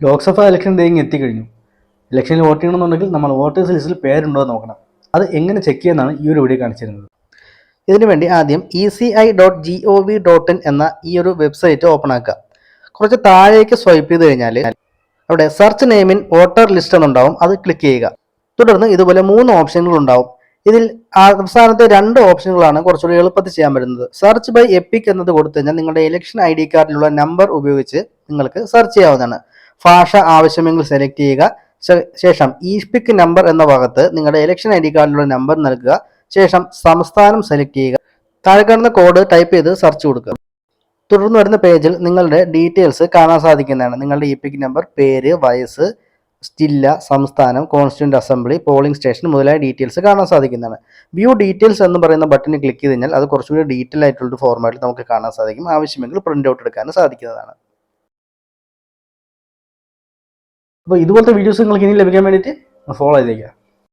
Lok Sabha election Deying എത്തിക്കഴിഞ്ഞു. ഇലക്ഷനിൽ vote ചെയ്യണമെന്നുണ്ടെങ്കിൽ നമ്മൾ വോട്ടേഴ്സ് ലിസ്റ്റിൽ പേരുണ്ടോ എന്ന് നോക്കണം. അത് എങ്ങനെ ചെക്ക് ചെയ്യാന്നാണ് ഈ ഒരു വീഡിയോ കാണിച്ചിരുന്നത്. ഇതിനുവേണ്ടി ആദ്യം E C I dot G O V dot in എന്ന ഈ ഒരു വെബ്സൈറ്റ് ഓപ്പൺ ആക്കുക. കുറച്ച് താഴേക്ക് സ്വൈപ്പ് ചെയ്ത് കഴിഞ്ഞാൽ അവിടെ search name in voter list എന്നുണ്ടാവും. അത് ക്ലിക്ക് ചെയ്യുക. തുടർന്ന് ഇതുപോലെ മൂന്ന് ഓപ്ഷനുകൾ ഉണ്ടാവും. ഇതിൽ അവസാനത്തെ രണ്ട് ഓപ്ഷനുകളാണ് കുറച്ചുകൂടി എളുപ്പത്തിൽ ചെയ്യാൻ പറ്റുന്നത്. സെർച്ച് ബൈ എപ്പിക് എന്നത് കൊടുത്തു കഴിഞ്ഞാൽ നിങ്ങളുടെ ഇലക്ഷൻ ഐ ഡി കാർഡിലുള്ള നമ്പർ ഉപയോഗിച്ച് നിങ്ങൾക്ക് സെർച്ച് ചെയ്യാവുന്നതാണ്. ഭാഷ ആവശ്യമെങ്കിൽ സെലക്ട് ചെയ്യുക. ശേഷം ഇ പിക്ക് നമ്പർ എന്ന ഭാഗത്ത് നിങ്ങളുടെ ഇലക്ഷൻ ഐ ഡി കാർഡിലുള്ള നമ്പർ നൽകുക. ശേഷം സംസ്ഥാനം സെലക്ട് ചെയ്യുക. താഴെ കാണുന്ന കോഡ് ടൈപ്പ് ചെയ്ത് സെർച്ച് കൊടുക്കുക. തുടർന്ന് വരുന്ന പേജിൽ നിങ്ങളുടെ ഡീറ്റെയിൽസ് കാണാൻ സാധിക്കുന്നതാണ്. നിങ്ങളുടെ ഇ പിക്ക് നമ്പർ പേര് വയസ്സ് ജില്ല സംസ്ഥാനം കോൺസ്റ്റിറ്റ്യൂന്റ് അസംബ്ലി പോളിംഗ് സ്റ്റേഷൻ മുതലായ ഡീറ്റെയിൽസ് കാണാൻ സാധിക്കുന്നതാണ്. വ്യൂ ഡീറ്റെയിൽസ് എന്ന് പറയുന്ന ബട്ടണിൽ ക്ലിക്ക് ചെയ്ത് കഴിഞ്ഞാൽ അത് കുറച്ചുകൂടി ഡീറ്റെയിൽ ആയിട്ടുള്ള ഫോർമാറ്റിൽ നമുക്ക് കാണാൻ സാധിക്കും. ആവശ്യമെങ്കിൽ പ്രിന്റ് ഔട്ട് എടുക്കാനും സാധിക്കുന്നതാണ്. അപ്പോൾ ഇതുപോലത്തെ വീഡിയോസ് നിങ്ങൾക്ക് ഇനി ലഭിക്കാൻ വേണ്ടിയിട്ട് ഫോളോ ചെയ്തേക്കുക.